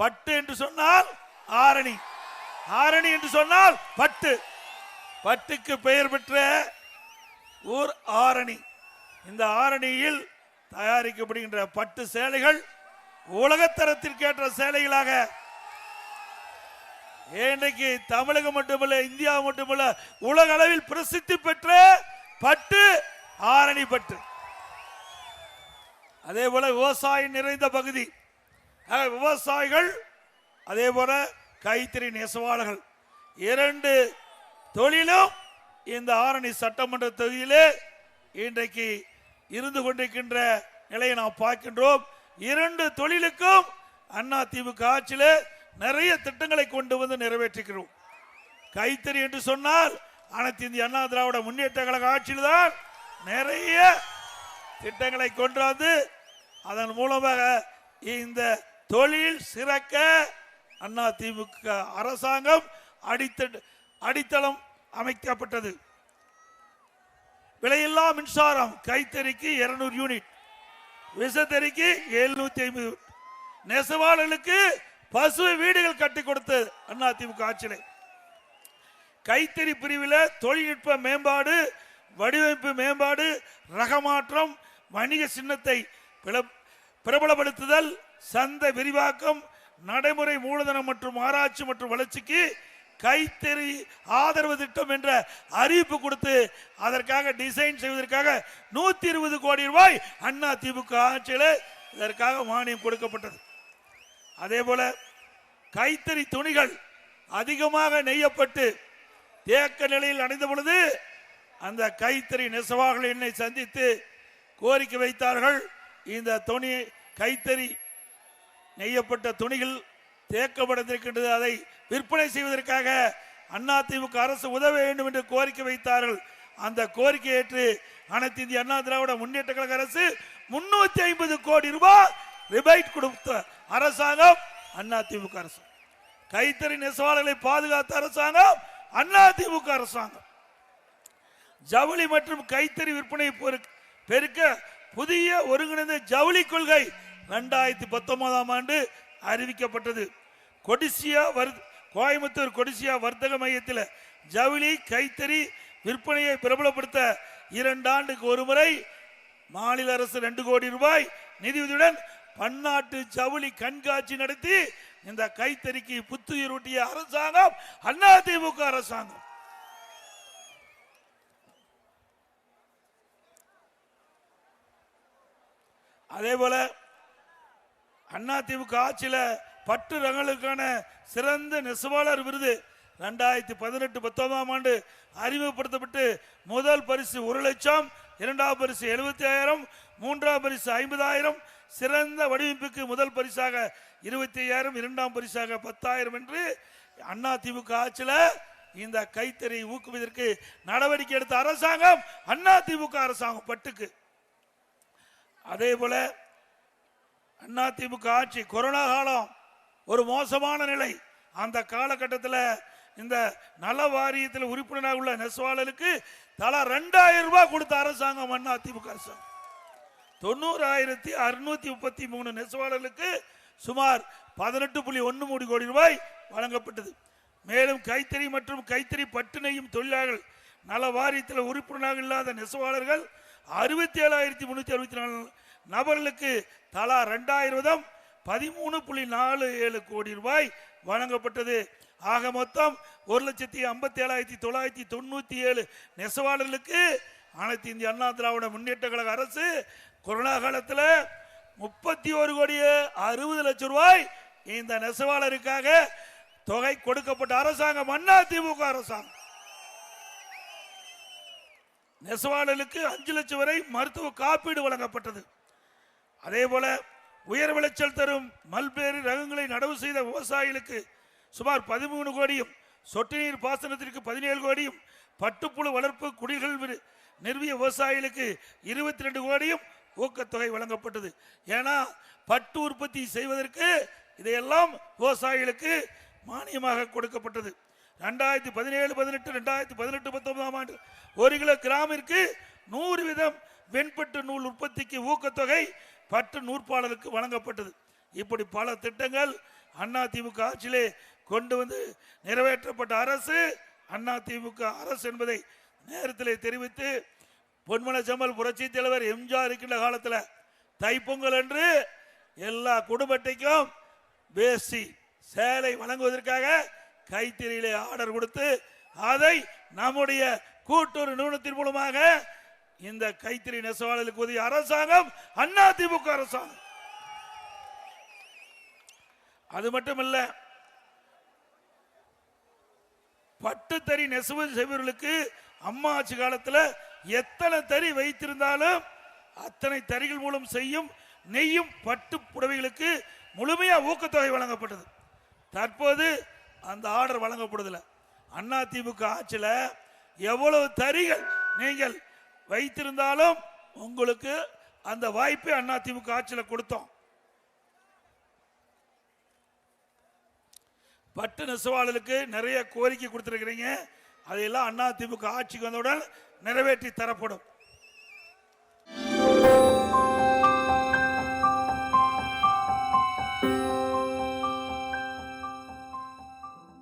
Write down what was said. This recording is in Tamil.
பட்டு என்று சொன்னால் ஆரணி. ஆரணி என்று சொன்னால் பட்டு. பட்டுக்கு பெயர் பெற்ற ஊர் ஆரணி. இந்த ஆரணியில் தயாரிக்கப்படுகின்ற பட்டு சேலைகள் உலகத்தரத்திற்கேற்ற சேலைகளாக. இன்றைக்கு தமிழகம் மட்டுமல்ல இந்தியா மட்டுமல்ல உலக அளவில் பிரசித்தி பெற்ற பட்டு ஆரணி பட்டு. அதே போல விவசாயம் நிறைந்த பகுதி. விவசாயிகள் அதே போல கைத்தறி நெசவாளர்கள் இரண்டு தொழிலும் இந்த ஆரணி சட்டமன்ற தொகுதியிலே இன்றைக்கு இருந்து கொண்டிருக்கின்ற நிலையை நாம் பார்க்கின்றோம். இரண்டு தொழிலுக்கும் அண்ணா திமுக ஆட்சியிலே நிறைய திட்டங்களை கொண்டு வந்து நிறைவேற்றுகிறோம் கைத்தறி என்று சொன்னால் அனைத்து இந்திய அண்ணா திராவிட முன்னேற்ற கழக ஆட்சியில் தான் நிறைய திட்டங்களை கொண்டு வந்து அதன் மூலமாக இந்த தொழில் சிறக்க அண்ணா திமுக அரசாங்கம் அடித்த அடித்தளம் அமைக்கப்பட்டது. விலையில்லா மின்சாரம் கைத்தறிக்கு 200 யூனிட் விசத்தறிக்கு 750 ஐம்பது. நெசவாளர்களுக்கு பசு வீடுகள் கட்டி கொடுத்தது அண்ணா திமுக ஆட்சியிலே. கைத்தறி பிரிவில் தொழில்நுட்ப மேம்பாடு வடிவமைப்பு மேம்பாடு ரகமாற்றம் வணிக சின்னத்தை பிரபலப்படுத்துதல் சந்தை விரிவாக்கம் நடைமுறை மூலதனம் மற்றும் ஆராய்ச்சி மற்றும் வளர்ச்சிக்கு கைத்தறி ஆதரவு திட்டம் என்ற அறிவிப்பு கொடுத்து அதற்காக டிசைன் செய்வதற்காக நூத்தி இருபது கோடி ரூபாய் அண்ணா திமுக ஆட்சியில் இதற்காக மானியம் கொடுக்கப்பட்டது. அதே போல கைத்தறி துணிகள் அதிகமாக நெய்யப்பட்டு தேக்க நிலையில் அடைந்த பொழுது அந்த கைத்தறி நெசவாளர்கள் என்னை சந்தித்து கோரிக்கை வைத்தார்கள். இந்த துணி கைத்தறி நெய்யப்பட்ட துணிகள் தேக்கப்படத்திருக்கின்றது. அதை விற்பனை செய்வதற்காக அதிமுக அரசு உதவ வேண்டும் என்று கோரிக்கை வைத்தார்கள். அந்த கோரிக்கை ஏற்று அனைத்து இந்திய அண்ணா திராவிட முன்னேற்ற கழக அரசு முன்னூத்தி ஐம்பது கோடி ரூபாய் ரிபைட் கொடுத்த அரசாங்கம் அதிமுக அரசு. கைத்தறி நெசவாளர்களை பாதுகாத்த அரசாங்கம் அதிமுக அரசாங்கம். ஜவுளி மற்றும் கைத்தறி விற்பனை பெருக்க புதிய ஒருங்கிணைந்த ஜவுளி கொள்கை ரெண்டாயிரத்தி பத்தொன்பதாம் ஆண்டு அறிவிக்கப்பட்டது. கொடிசியா வர் கோயம்புத்தூர் கொடிசியா வர்த்தக மையத்தில் ஜவுளி கைத்தறி விற்பனையை பிரபலப்படுத்த இரண்டு ஆண்டுக்கு ஒரு முறை மாநில அரசு ரெண்டு கோடி ரூபாய் நிதியுதவியுடன் பன்னாட்டு ஜவுளி கண்காட்சி நடத்தி இந்த கைத்தறிக்கு புத்துயிர் ஊட்டிய அரசாங்கம் அதிமுக அரசாங்கம். அதே போல அதிமுக ஆட்சியில் பட்டு ரகங்களுக்கான சிறந்த நெசவாளர் விருது. ரெண்டாயிரத்தி பதினெட்டு பத்தொன்பதாம் ஆண்டு அறிமுகப்படுத்தப்பட்டு முதல் பரிசு ஒரு லட்சம் இரண்டாம் பரிசு எழுபத்தி ஆயிரம் மூன்றாம் பரிசு ஐம்பதாயிரம். சிறந்த வடிவமைப்புக்கு முதல் பரிசாக இருபத்தி ஐயாயிரம் இரண்டாம் பரிசாக பத்தாயிரம் என்று அண்ணா திமுக ஆட்சியில் இந்த கைத்தறி ஊக்குவதற்கு நடவடிக்கை எடுத்த அரசாங்கம் அண்ணா திமுக அரசாங்கம் பட்டுக்கு. அதே போல அண்ணா திமுக ஆட்சி கொரோனா காலம். ஒரு மோசமான நிலை. அந்த காலகட்டத்தில் இந்த நல வாரியத்தில் உறுப்பினராக உள்ள நெசவாளருக்கு தலா ரெண்டாயிரம் ரூபாய் கொடுத்த அரசாங்கம் அண்ணா திமுக அரசாங்கம். தொண்ணூறாயிரத்தி அறுநூத்தி முப்பத்தி மூணு நெசவாளர்களுக்கு சுமார் பதினெட்டு புள்ளி ஒன்று மூணு கோடி ரூபாய் வழங்கப்பட்டது. மேலும் கைத்தறி மற்றும் கைத்தறி பட்டு நெய்யும் தொழிலாளர்கள் நல வாரியத்தில் உறுப்பினராக இல்லாத நெசவாளர்கள் அறுபத்தி ஏழாயிரத்தி முன்னூற்றி அறுபத்தி நாலு நபர்களுக்கு தலா ரெண்டாயிரம் பதிமூணு புள்ளி நாலு ஏழு கோடி ரூபாய் வழங்கப்பட்டது. ஆக மொத்தம் ஒரு லட்சத்தி ஐம்பத்தி ஏழாயிரத்தி தொள்ளாயிரத்தி தொண்ணூத்தி ஏழு நெசவாளர்களுக்கு அனைத்து இந்திய அண்ணா திராவிட முன்னேற்ற கழக அரசு கொரோனா காலத்தில் முப்பத்தி ஒரு கோடியே அறுபது லட்சம் ரூபாய் இந்த நெசவாளருக்காக தொகை கொடுக்கப்பட்ட அரசாங்கம் அண்ணா திமுக அரசாங்கம். நெசவாளர்களுக்கு அஞ்சு லட்சம் வரை மருத்துவ காப்பீடு வழங்கப்பட்டது. அதே போல உயர் விளைச்சல் தரும் மல்பேறு ரகங்களை நடவு செய்த விவசாயிகளுக்கு சுமார் பதிமூணு கோடியும் சொட்டு நீர் பாசனத்திற்கு பதினேழு கோடியும் பட்டுப்புழு வளர்ப்பு குடில்கள் நிறுவிய விவசாயிகளுக்கு இருபத்தி ரெண்டு கோடியும் ஊக்கத்தொகை வழங்கப்பட்டது. ஏன்னா பட்டு உற்பத்தி செய்வதற்கு இதையெல்லாம் விவசாயிகளுக்கு மானியமாக கொடுக்கப்பட்டது. ரெண்டாயிரத்தி பதினேழு பதினெட்டு ரெண்டாயிரத்தி பதினெட்டு பத்தொன்பதாம் ஆண்டு ஒரு கிலோ கிராமிற்கு நூறு விதம் வெண்பட்டு நூல் உற்பத்திக்கு ஊக்கத்தொகை பட்டு நூற்பாளருக்கு வழங்கப்பட்டது. இப்படி பல திட்டங்கள் அண்ணா திமுக ஆட்சியிலே கொண்டு வந்து நிறைவேற்றப்பட்ட அரசு அண்ணா திமுக அரசு என்பதை நேரத்திலே தெரிவித்து பொன்மன செம்மல் புரட்சி தலைவர் எம்ஜிஆர் இருக்கின்ற காலத்தில் தைப்பொங்கல் அன்று எல்லா குடும்பத்தைக்கும் வேஷ்டி சேலை வழங்குவதற்காக கைத்தறியிலே ஆர்டர் கொடுத்து அதை நம்முடைய கூட்டுறவு நிறுவனத்தின் மூலமாக இந்த கைத்தறி நெசவாளர்களுக்கு உதவி அரசாங்கம் அண்ணா திமுக அரசாங்கம். அது மட்டுமல்ல பட்டுத்தறி நெசவு செய்வர்களுக்கு அம்மா ஆட்சி காலத்தில் எத்தனை தறி வைத்திருந்தாலும் அத்தனை தறிகள் மூலம் செய்யும் நெய்யும் பட்டு புடவைகளுக்கு முழுமையா ஊக்கத்தொகை வழங்கப்பட்டது. தற்போது அந்த ஆர்டர் வழங்கப்படுதில்லை அண்ணா திமுக ஆட்சியில் எவ்வளவு தறிகள் நீங்கள் வைத்திருந்தாலும் உங்களுக்கு அந்த வாய்ப்பை அண்ணா திமுக ஆட்சியில் கொடுத்தோம். பட்டு நெசவாளர்களுக்கு நிறைய கோரிக்கை கொடுத்துருக்கிறீங்க. அதையெல்லாம் அண்ணா திமுக ஆட்சிக்கு வந்தவுடன் நிறைவேற்றி தரப்படும்.